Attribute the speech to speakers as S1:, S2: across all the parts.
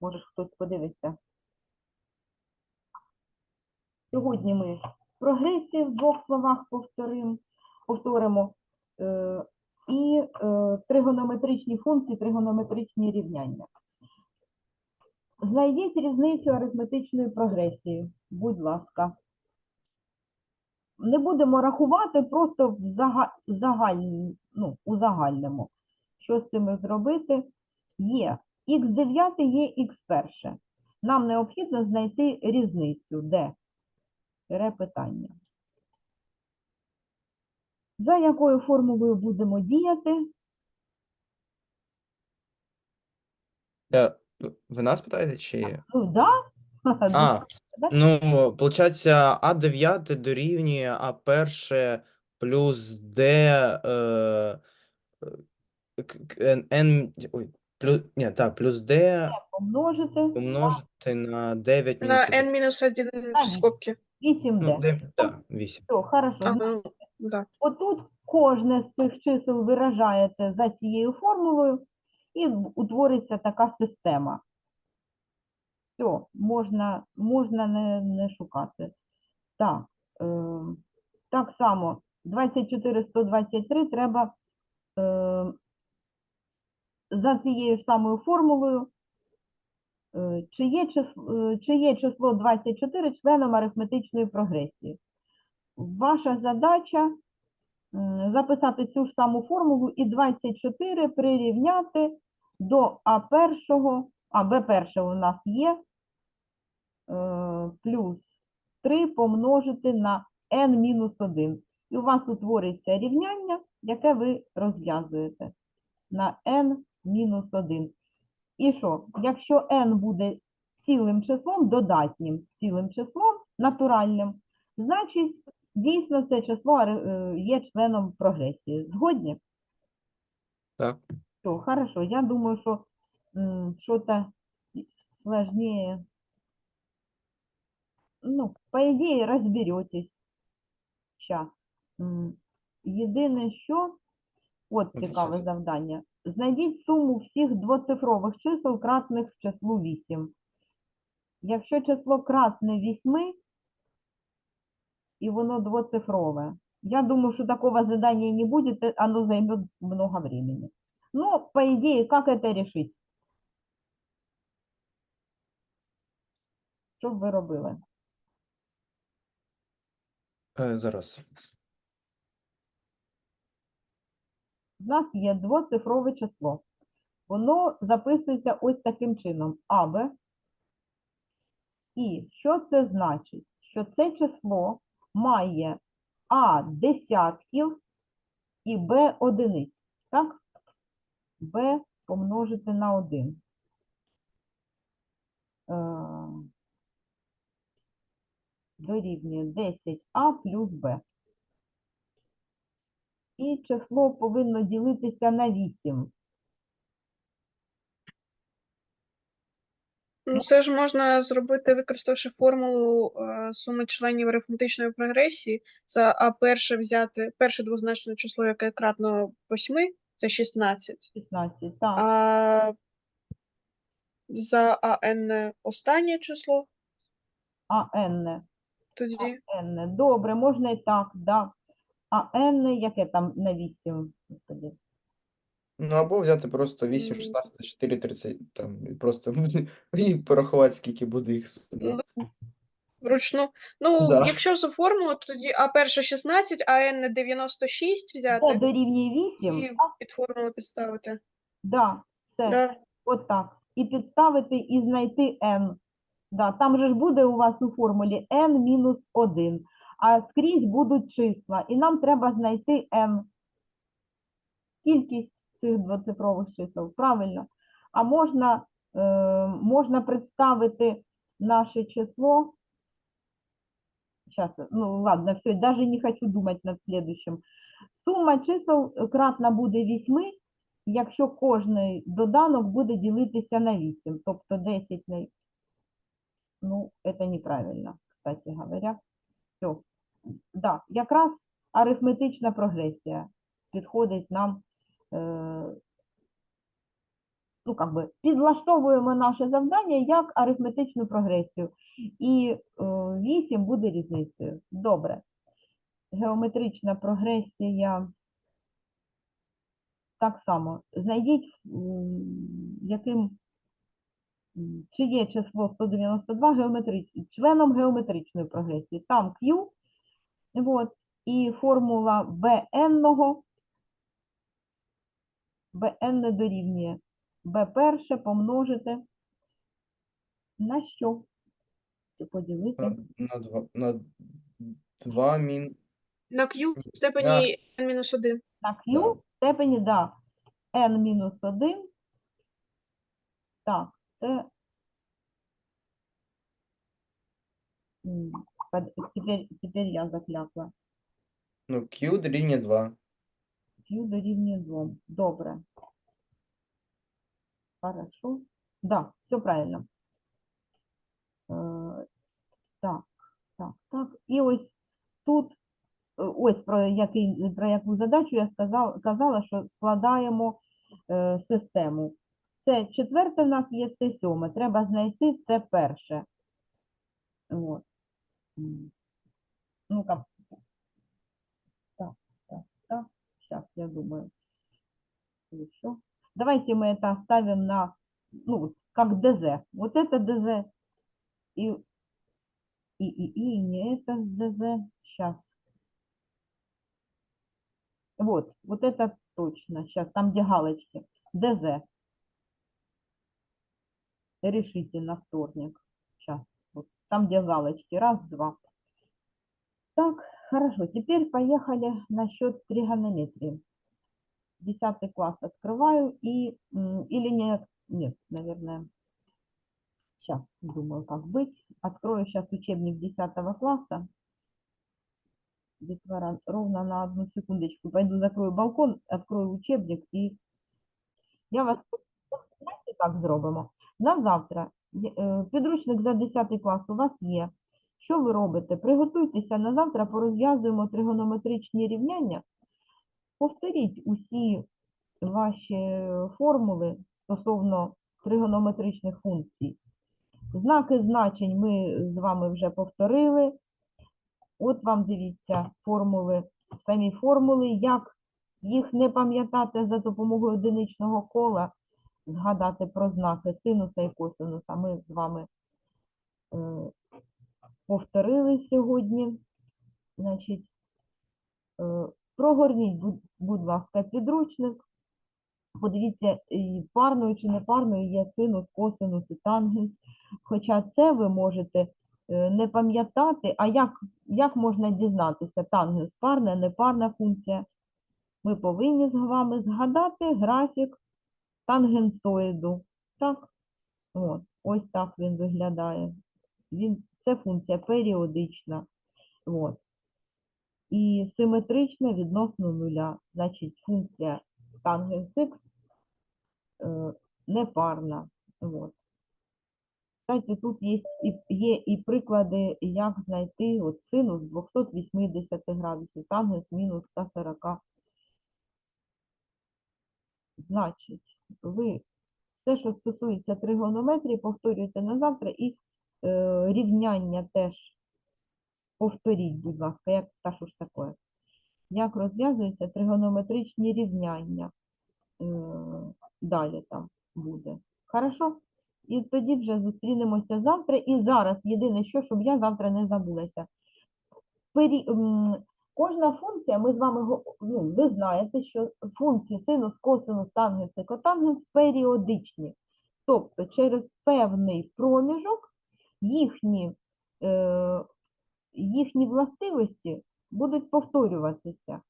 S1: Може, хтось подивиться. Сьогодні ми прогресію в двох словах повторимо, повторимо е, і е, тригонометричні функції, тригонометричні рівняння. Знайдіть різницю арифметичної прогресії, будь ласка. Не будемо рахувати, просто в загаль- ну. Що з цим зробити? Є х9, є х1. Нам необхідно знайти різницю, де? Питання. За якою формулою будемо діяти?
S2: Е, Ви нас питаєте чи?
S1: Ну, да?
S2: А, ну, получається, А9 дорівнює А1 плюс Д е, N, N, ой, плюс, ні, так, плюс Д
S1: Помножити
S2: помножити на 9
S3: На
S2: мінус 1.
S3: n-1
S1: А,
S3: в скобки.
S1: 8d.
S2: Ну, 9, так, 8.
S1: Все, хорошо.
S3: А,
S1: Зна-
S3: ну, да.
S1: Отут кожне з цих чисел виражаєте за цією формулою, і утвориться така система. Все, можна, можна не, не шукати. Так, е, так само 24, 123 треба е, за цією ж самою формулою, е, чи є, число, чи є число 24 членом арифметичної прогресії. Ваша задача записати цю ж саму формулу і 24 прирівняти до А1, а Б1 у нас є, е, плюс 3 помножити на n-1. І у вас утвориться рівняння, яке ви розв'язуєте на n-1. І що? Якщо n буде цілим числом, додатнім цілим числом, натуральним, значить, дійсно це число е, є членом прогресії. Згодні?
S2: Так.
S1: Все, хорошо. Я думаю, м, что-то сложнее. Ну, по идее, разберетесь. Сейчас. Єдине, що, От цікаве завдання. Знайдіть суму всіх двоцифрових чисел, кратних числу 8. Якщо число кратне 8, і воно двоцифрове, я думаю, что такого задания не будет, оно займет много времени. Но, по идее, как это решить? Що б ви робили?
S2: Е, зараз.
S1: У нас є двоцифрове число. Воно записується ось таким чином. АБ. І що це значить? Що це число має А десятків і Б одиниць. Так? Б помножити на 1. Е, Дорівнює 10А плюс Б. І число повинно ділитися на 8.
S3: Ну, це ж можна зробити, використавши формулу е, суми членів арифметичної прогресії. За А перше взяти перше двозначне число, яке кратно 8, це 16.
S1: 16. Так.
S3: А за АН останнє число
S1: А N.
S3: тоді.
S1: N. Добре, можна і так, да. А N, яке там на 8? Господи.
S2: Ну, або взяти просто 8,
S3: Мгм.
S2: 16, 4, 30, там, і просто і порахувати, скільки буде їх. суму.
S3: Ну, Вручну. Ну,
S2: Да.
S3: якщо за формулу, тоді А перше 16, а Н 96
S1: Це
S3: взяти
S1: дорівнює 8?
S3: і під формулу підставити.
S1: Да, все.
S3: Да.
S1: От так. І підставити і знайти n. Да, там же ж буде у вас у формулі n мінус 1, а скрізь будуть числа, і нам треба знайти n. Кількість цих двоцифрових чисел, правильно. А можна, е, можна представити наше число. Сейчас, ну ладно, все, даже не хочу думать над следующим. Сума чисел кратна буде 8, якщо кожний доданок буде ділитися на 8, тобто 10 на... Ну, это неправильно, кстати говоря. Все. Да, якраз арифметична прогресія підходить нам. Е... ну, как би, підлаштовуємо наше завдання як арифметичну прогресію. І е, 8 буде різницею. Добре. Геометрична прогресія. Так само. Знайдіть, яким, чи є число 192 геометрич... членом геометричної прогресії. Там Q, от, і формула bn, bn не дорівнює b перше помножити на що? Чи поділити?
S2: На, на, два, на 2 мін...
S3: На Q в степені n-1.
S1: На Q
S2: Да.
S1: в степені, да, n-1. Так, це под- тепер, тепер я заклякла.
S2: Ну, Q дорівнює 2.
S1: Q дорівнює 2. Добре. Хорошо. Да, все правильно. Е, так, так, так. І ось тут, е, ось про, який, про яку задачу я сказав, казала, що складаємо е, систему. Це четверте в нас є, це сьоме. Треба знайти це перше. От. М. Ну-ка. Так, так, так. Сейчас, я думаю. Еще. Давайте мы это оставим на, ну, вот как ДЗ. Вот это ДЗ. И, и, и, и не это ДЗ. Сейчас. Вот, вот это точно. Сейчас, там где галочки. ДЗ. Решите на вторник. Там где галочки. Раз, два. Так, хорошо. Теперь поехали насчет тригонометрии. Десятый класс открываю и или нет, нет, наверное. Сейчас думаю, как быть. Открою сейчас учебник 10 класса. Детвора, ровно на одну секундочку. Пойду закрою балкон, открою учебник и я вас знаєте, так зробимо. На завтра підручник за 10 клас у вас є. Що ви робите? Приготуйтеся на завтра, порозв'язуємо тригонометричні рівняння. Повторіть усі ваші формули стосовно тригонометричних функцій. Знаки значень ми з вами вже повторили. От вам дивіться формули, самі формули, як їх не пам'ятати за допомогою одиничного кола, згадати про знаки синуса і косинуса. Ми з вами е, повторили сьогодні. Значить, е, прогорніть, будь, ласка, підручник. Подивіться, і парною чи непарною є синус, косинус і тангенс. Хоча це ви можете е, не пам'ятати, а як, як можна дізнатися, тангенс парна, непарна функція. Ми повинні з вами згадати графік тангенсоїду. Так? От, ось так він виглядає. Він, це функція періодична. От. І симетрична відносно нуля. Значить, функція тангенс х е, непарна. От. Кстати, тут є є і приклади, як знайти от синус 280 градусів, тангенс мінус 140. Значить, ви все, що стосується тригонометрії, повторюєте на завтра і е, рівняння теж повторіть, будь ласка, як та що ж таке? Як розв'язуються тригонометричні рівняння? Е, далі там буде. Хорошо? І тоді вже зустрінемося завтра. І зараз єдине що, щоб я завтра не забулася. Пері... Кожна функція, ми з вами, ну, ви знаєте, що функції синус, косинус, тангенс і котангенс періодичні. Тобто через певний проміжок їхні, е, їхні властивості будуть повторюватися.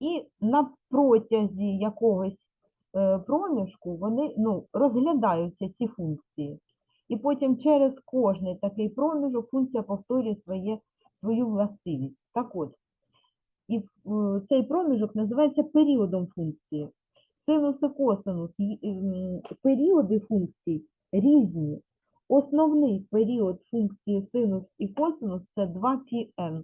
S1: І на протязі якогось е, проміжку вони ну, розглядаються ці функції. І потім через кожний такий проміжок функція повторює своє, свою властивість. Так от, і е, цей проміжок називається періодом функції. Синус і косинус, й- ем, періоди функцій різні. Основний період функції синус і косинус це 2πn.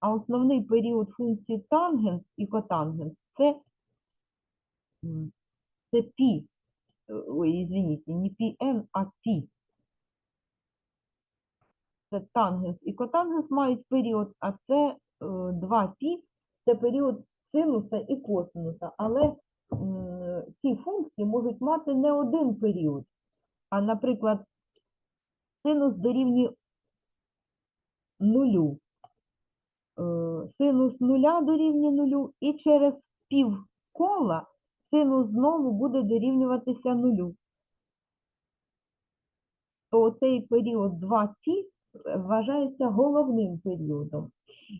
S1: А основний період функції тангенс і котангенс це, м, це π. э, ой, извините, не πn, а π. Це тангенс і котангенс мають період, а це 2π, це період синуса і косинуса. Але ці функції можуть мати не один період, а, наприклад, синус дорівнює нулю. Е, Синус нуля дорівнює нулю, і через пів кола синус знову буде дорівнюватися нулю. То цей період 2 ті вважається головним періодом.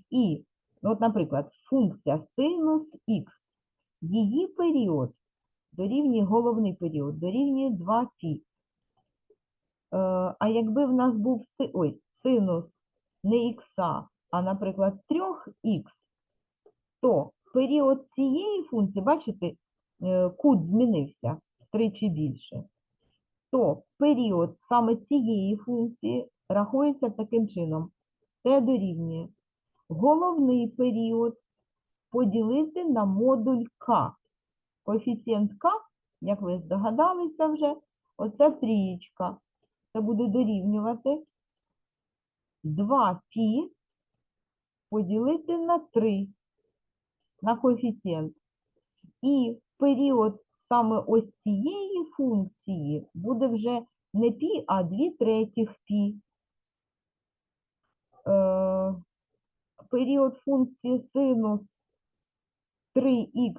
S1: І, от, наприклад, функція синус х, її період дорівнює головний період, дорівнює 2 пі. Е, А якби в нас був ой, синус не х, а, наприклад, 3х, то період цієї функції, бачите, е, кут змінився втричі більше, то період саме цієї функції рахується таким чином. Т дорівнює головний період поділити на модуль К. Коефіцієнт К, як ви здогадалися вже, оце трієчка. Це буде дорівнювати 2 π поділити на 3 на коефіцієнт. І період саме ось цієї функції буде вже не пі, а 2 третіх π. Е, період функції синус 3х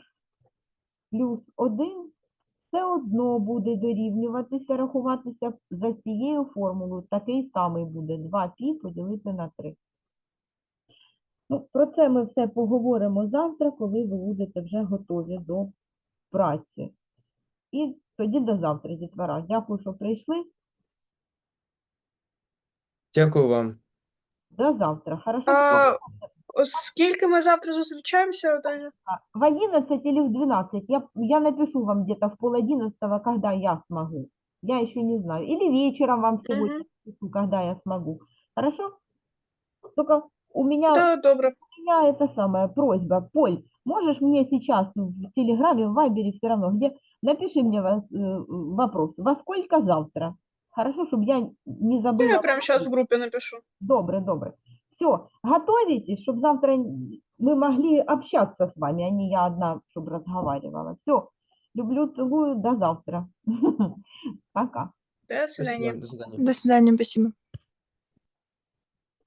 S1: плюс 1 все одно буде дорівнюватися, рахуватися за цією формулою. Такий самий буде 2π поділити на 3. Ну, про це ми все поговоримо завтра, коли ви будете вже готові до праці. І тоді до завтра, дітвора. Дякую, що прийшли.
S2: Дякую вам.
S1: До завтра. Хорошо?
S3: А, Оскільки ми завтра зустрічаємося, Таня?
S1: А, В 11 или в 12 я, я напишу вам где-то в пол одиннадцатого, когда я смогу. Я еще не знаю. Или вечером вам сегодня
S3: Мгм.
S1: напишу, когда я смогу. Хорошо? Только у меня,
S3: То добре.
S1: у меня это самая просьба. Поль, можешь мне сейчас в Телеграме, в Вайбере все равно, где напиши мне вас, э, вопрос. Во сколько завтра? Хорошо, чтобы я не забыла.
S3: Я прямо зараз в групі напишу.
S1: Добре, добре. Все, готовитесь, чтобы завтра мы могли общаться с вами, а не я одна, чтобы разговаривала. Все, люблю, целую, до завтра. Пока.
S2: До свидания.
S4: До свидания, спасибо.